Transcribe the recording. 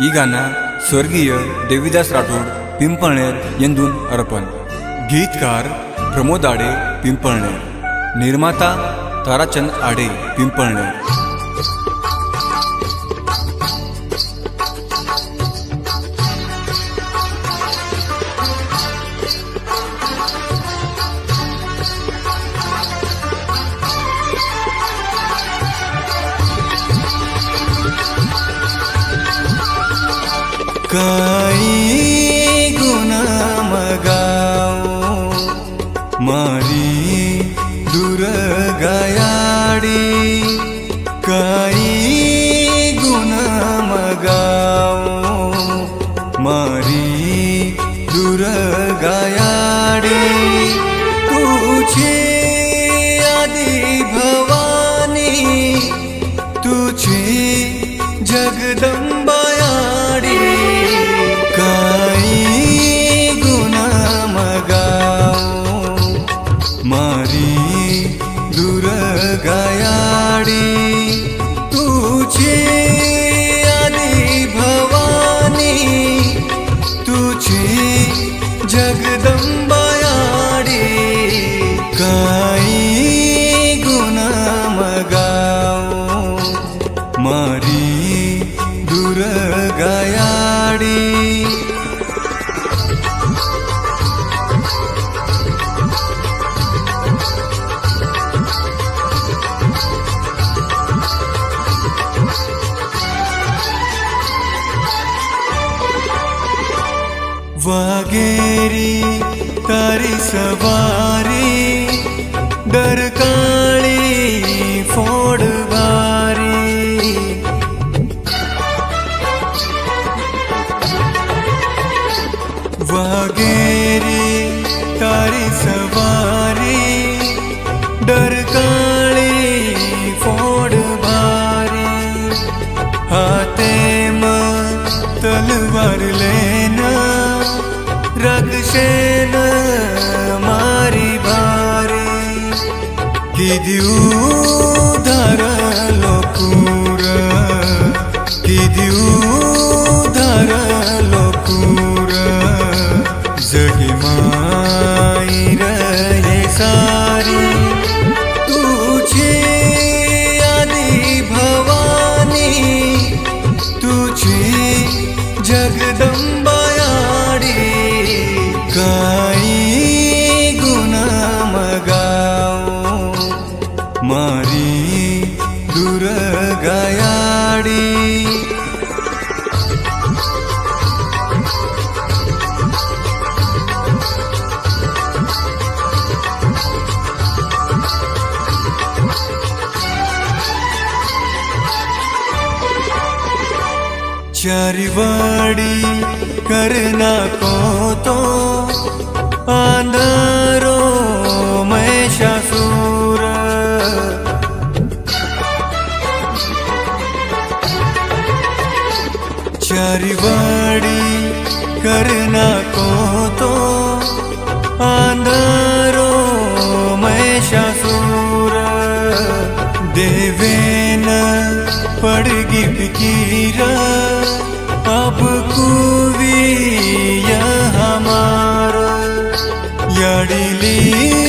ही गाणं स्वर्गीय देवीदास राठोड पिंपळणे यंदून अर्पण गीतकार प्रमोद आडे पिंपळणे निर्माता ताराचंद आडे पिंपळणे काई गुण मगाओ मारी दूर गायाडी. काही गुण मगाओ मारी दूर गायाडी. तुझे आदि भवानी तुझे जगदंबा मारी गायाडी વાઘેરી તારી સવારી ડરકાળી ફોડવારી વાઘેરી તારી સવારી ડરકાળી ફોડવારી હાથેમાં તલવાર લેના কেন মারি ভারি? দিদি ধারালো পুরা দিদি ধারালো পুরা জগি शर्वडी करना को तो आंधरो महिषासूर शर्वडी करना को तो आंधरो महिषासूर देवेन पड़गी पिकी ಎಡಿಲಿ